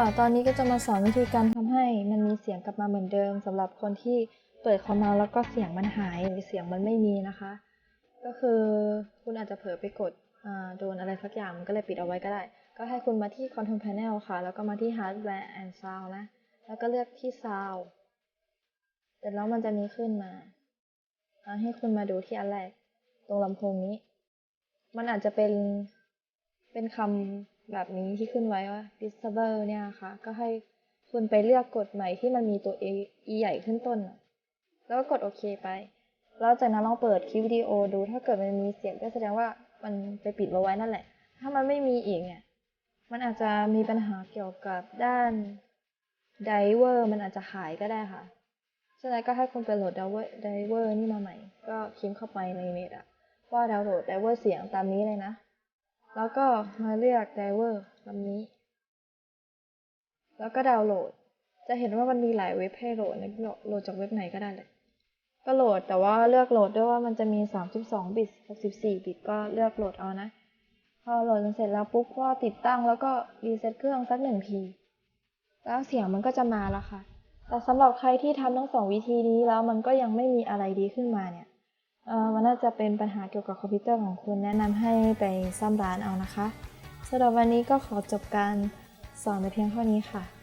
ค่ะ ตอนนี้ก็จะมาสอนวิธีการทำให้มันมีเสียงกลับมาเหมือนเดิมสำหรับคนที่เปิดคอมมาแล้วก็เสียงมันหายหรือเสียงมันไม่มีนะคะ ก็คือคุณอาจจะเผลอไปกดโดนอะไรสักอย่างมันก็เลยปิดเอาไว้ก็ได้ ก็ให้คุณมาที่ Control Panel ค่ะ แล้วก็มาที่ Hardware and Sound นะ แล้วก็เลือกที่ Sound เสร็จแล้วมันจะมีขึ้นมาอ่าให้คุณมาดูที่อันแรกตรงลำโพงนี้ มันอาจจะเป็นเป็นคำ แบบนี้ที่ขึ้นไว้ว่า disable เนี่ยค่ะก็ให้คุณไปเลือกกดใหม่ที่มันมีตัว e e ใหญ่ขึ้นต้น แล้วก็กดโอเคไป แล้วจากนั้นลองเปิดคลิปวิดีโอดู ถ้าเกิดมันมีเสียงก็แสดงว่ามันไปปิดเอาไว้นั่นแหละ ถ้ามันไม่มีอีกเนี่ย มันอาจจะมีปัญหาเกี่ยวกับด้านไดเวอร์มันอาจจะหายก็ได้ค่ะฉะนั้นก็ให้คุณไปโหลดไดเวอร์ไดเวอร์นี่มาใหม่ ก็พิมพ์เข้าไปในเน็ตอะว่าดาวน์โหลดไดเวอร์เสียงตามนี้เลยนะ แล้วก็มาเลือกไดเวอร์ลำนี้ แล้วก็ดาวน์โหลด จะเห็นว่ามันมีหลายเว็บให้โหลดนะโหลดจากเว็บไหนก็ได้เลย ก็โหลดแต่ว่าเลือกโหลดด้วยว่ามันจะมี 32 บิต 64 บิตก็เลือกโหลดเอานะ พอโหลดเสร็จแล้วปุ๊บก็ติดตั้งแล้วก็รีเซ็ตเครื่องสักหนึ่งที แล้วเสียงมันก็จะมาแล้วค่ะ แต่สำหรับใครที่ทำทั้งสองวิธีนี้แล้วมันก็ยังไม่มีอะไรดีขึ้นมาเนี่ย จะเป็นปัญหาเกี่ยวกับคอมพิวเตอร์ของคุณแนะนำให้ไปซ่อมร้านเอานะคะสำหรับวันนี้ก็ขอจบการสอนไปเพียงเท่านี้ค่ะ